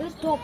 Hız top.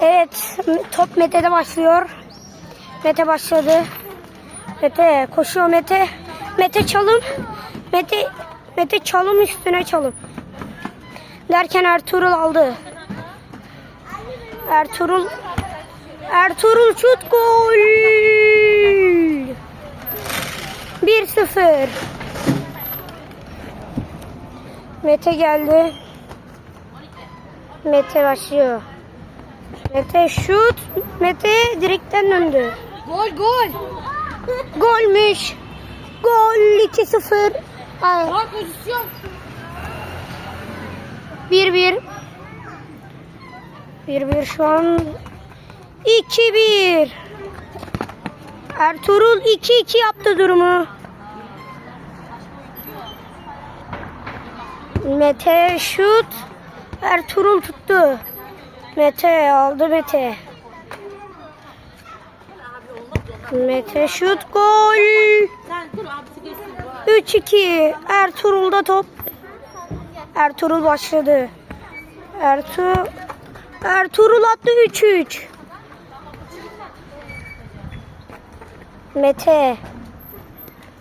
Evet, top Mete'de başlıyor. Mete başladı. Mete koşuyor Mete. Mete çalım. Mete Mete çalım üstüne çalım. Derken Ertuğrul aldı. Ertuğrul Ertuğrul şut gol. 1-0. Mete geldi. Mete başlıyor. Mete şut. Mete direkten döndü. Gol gol. Golmüş. Gol 2-0. Ay, Gol pozisyon. 1-1. 1-1 şu an 2-1. Ertuğrul 2-2 yaptı durumu. Mete şut. Ertuğrul tuttu. Mete aldı Mete. Mete şut gol. Sen dur abisi geçsin. 3-2. Ertuğrul'da top. Ertuğrul başladı. Ertuğ Ertuğrul attı 3-3. Mete.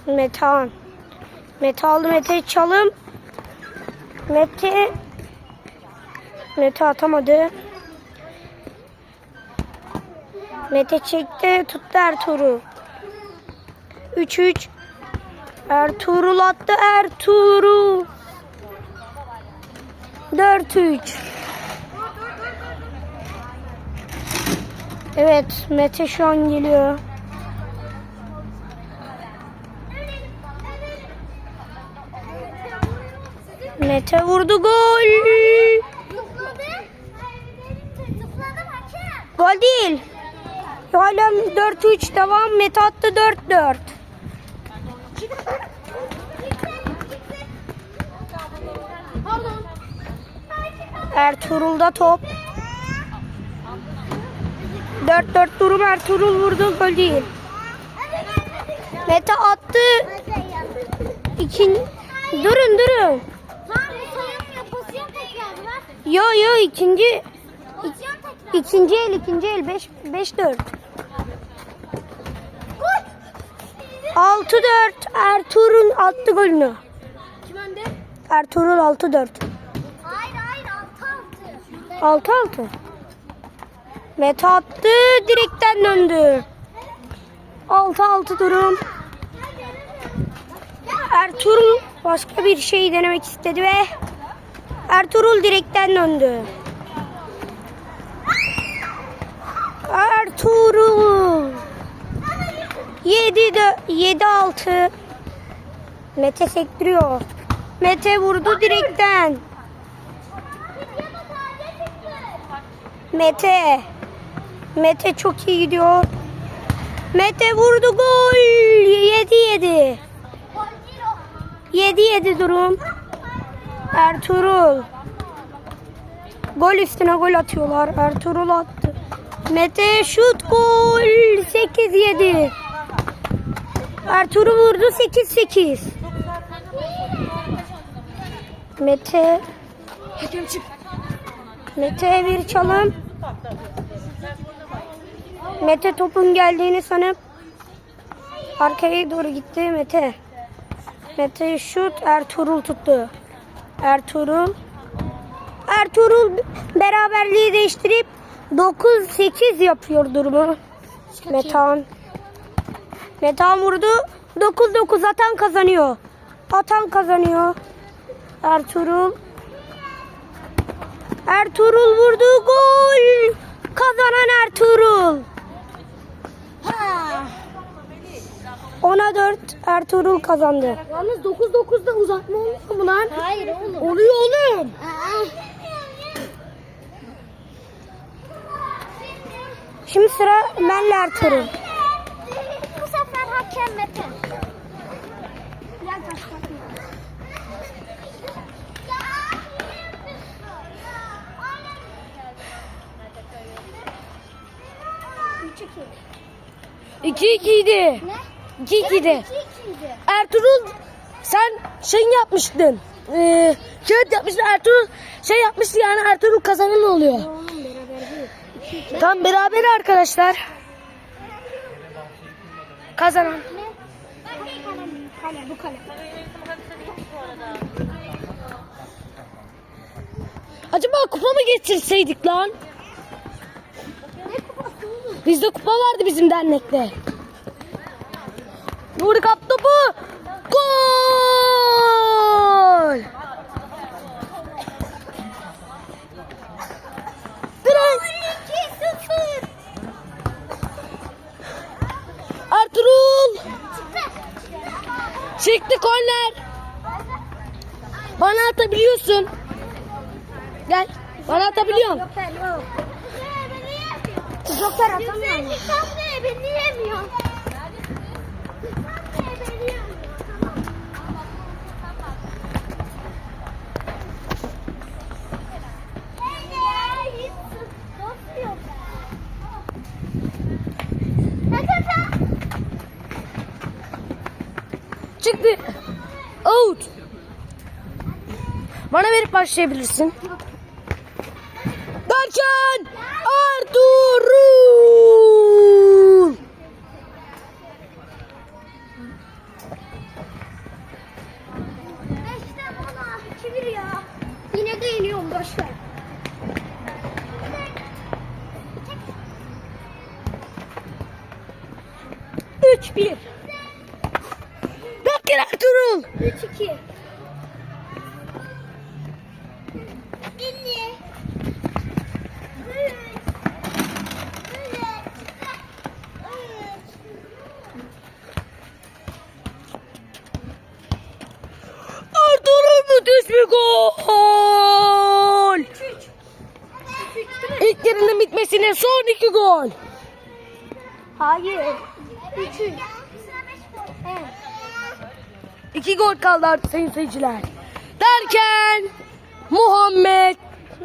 Metehan. Mete aldı Mete çalım. Mete Mete atamadı. Mete çekti tuttu Ertuğrul. 3-3. Ertuğrul attı Ertuğrul. 4-3. Evet Mete şu an geliyor. Mete vurdu gol. Gol değil. Hala 4-3 devam. Mete attı 4-4. Pardon. Ertuğrul'da top. 4-4 durum Ertuğrul vurdu gol değil. Mete attı. İkin... Durun durun. Yo yo ikinci ikinci el ikinci el 5 5 4. 6 4 Ertuğrul attı golünü. Kim önde? Ertuğrul 6 4. Hayır hayır altı altı. 6 6. Mete attı direkten döndü. 6 6 durum. Ertuğrul başka bir şey denemek istedi ve Ertuğrul direkten döndü. Ertuğrul 7 7 6 Mete sektiriyor. Mete vurdu direkten. Mete. Mete çok iyi gidiyor. Mete vurdu gol. 7 7. 7 7 durum. Ertuğrul. Gol üstüne gol atıyorlar. Ertuğrul attı. Mete şut gol. 8 7. Ertuğrul vurdu 8 8. Mete Hakem çık. Mete bir çalım. Mete topun geldiğini sanıp arkaya doğru gitti Mete. Mete şut Ertuğrul tuttu. Ertuğrul Ertuğrul beraberliği değiştirip 9-8 yapıyor durumu. Metehan. Metehan vurdu. 9-9 atan kazanıyor. Atan kazanıyor. Ertuğrul Ertuğrul vurdu gol. Kazanan Ertuğrul. 10'a 4 Ertuğrul kazandı. Yalnız 9-9'da uzatma olmuyor mu lan? Hayır oğlum. Oluyor oğlum. Aa, Şimdi sıra Menle Ertuğrul. bu sefer hakem Mete. İki. 2-2 idi. Ne? 2-2 idi. İki ikiydi. Ertuğrul sen şey yapmıştın. Ee, kağıt yapmıştın Ertuğrul şey yapmıştı yani Ertuğrul kazanan oluyor. Beraber. Tam beraber arkadaşlar. Kazanan. Kale, bu kale. Acaba kupa mı getirseydik lan? Bizde kupa vardı bizim dernekte. Nuri kaptı topu. Gol! Direkt. 2-0. Ertuğrul. Çıktı. Korner. Bana atabiliyorsun. Gel. Bana atabiliyorsun. Joker yok. Joker atamıyor. Sen ne beni yemiyorsun? Sen ne beni yemiyorsun? Çıktı. Out. Bana verip başlayabilirsin. Derken Ertuğrul. Beşten ona çevir ya. Yine de yeniyorum boşver. Üç bir. Derken Ertuğrul. Üç iki. Bir gol. İlk yarının bitmesine son iki gol. Hayır. Üç. Evet. İki gol kaldı artık sayın seyirciler. Derken Muhammed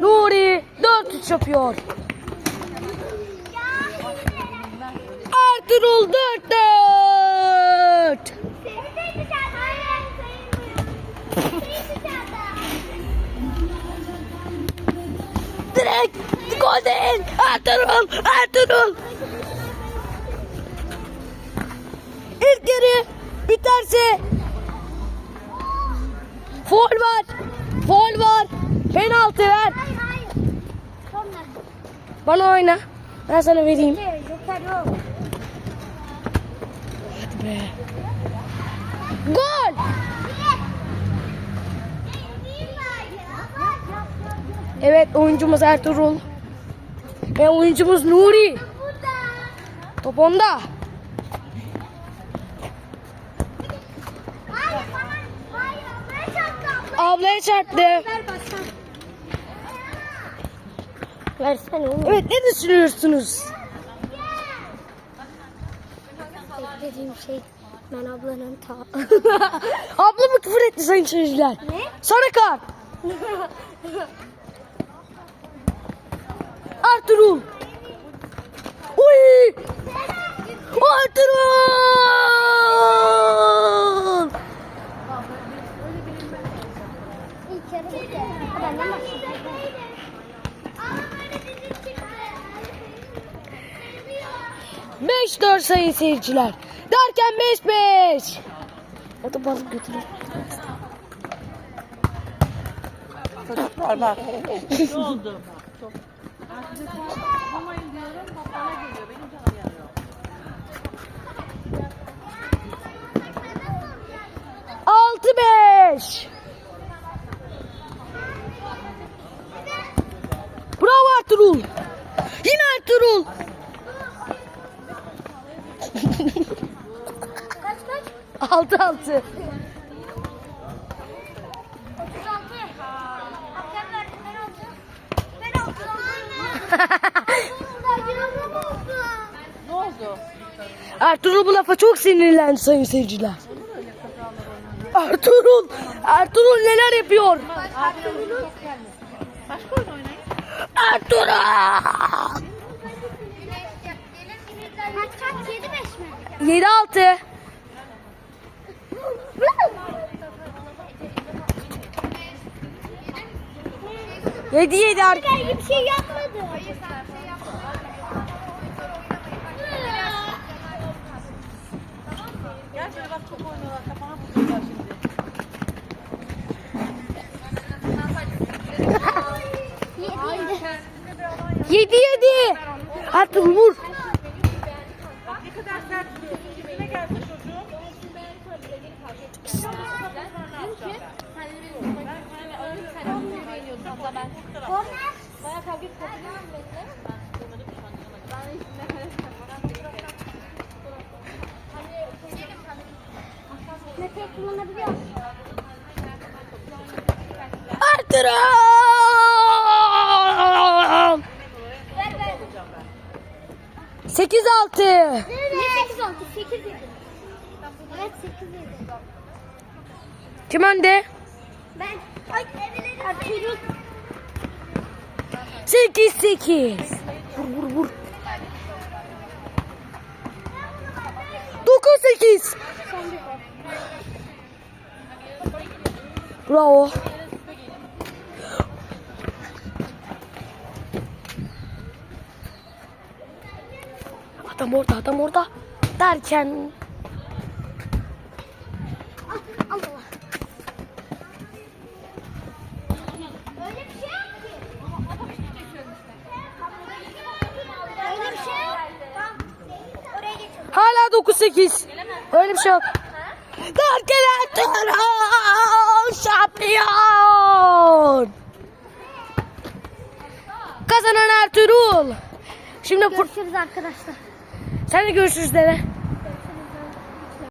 Nuri 4-3 yapıyor. Ertuğrul 4-4. Ertuğrul. İlk yarı biterse Foul var. Foul var. Penaltı ver. Bana oyna. Ben sana vereyim. Joker yok. Gol. Evet oyuncumuz Ertuğrul. Ve oyuncumuz Nuri. Top onda. Ablaya çarptı. Versene. Evet ne düşünüyorsunuz? Dediğim şey ben ablanın ta. Abla mı küfür etti sayın seyirciler? ne? Sarı kart. Ertuğrul. Uy! Ertuğrul! Başladı. 5-4 sayın seyirciler. Derken 5-5. O da balık götürür. Var bak. Altı beş. Bravo Ertuğrul. Yine Ertuğrul. Kaç kaç? Altı altı. 36. Hakem verdi penaltı. Penaltı. Ne oldu? Ertuğrul bu lafa çok sinirlendi sayın seyirciler. Ertuğrul, Ertuğrul neler yapıyor? Ertuğrul. Kaç kaç? 7 5 mi? 7 6. 7 7 ar- Ben bir şey yapmadım. Gel şöyle bak çok oynuyorlar. Kafana vuracaklar şimdi. 7 7. Ertuğrul vur. Ertuğrul. 8 6. Ne 8 oldu? 8 dedim. Evet 8 dedim. Kim önde? Ben ay Ertuğrul 8 8. Vur vur vur. 9 8. son bir. Bravo. Adam orada, adam orada. Derken 9-8. Öyle bir şey yok. Derkeler Turan şampiyon. Kazanan Ertuğrul. Şimdi Görüşürüz arkadaşlar. Sen de görüşürüz dede.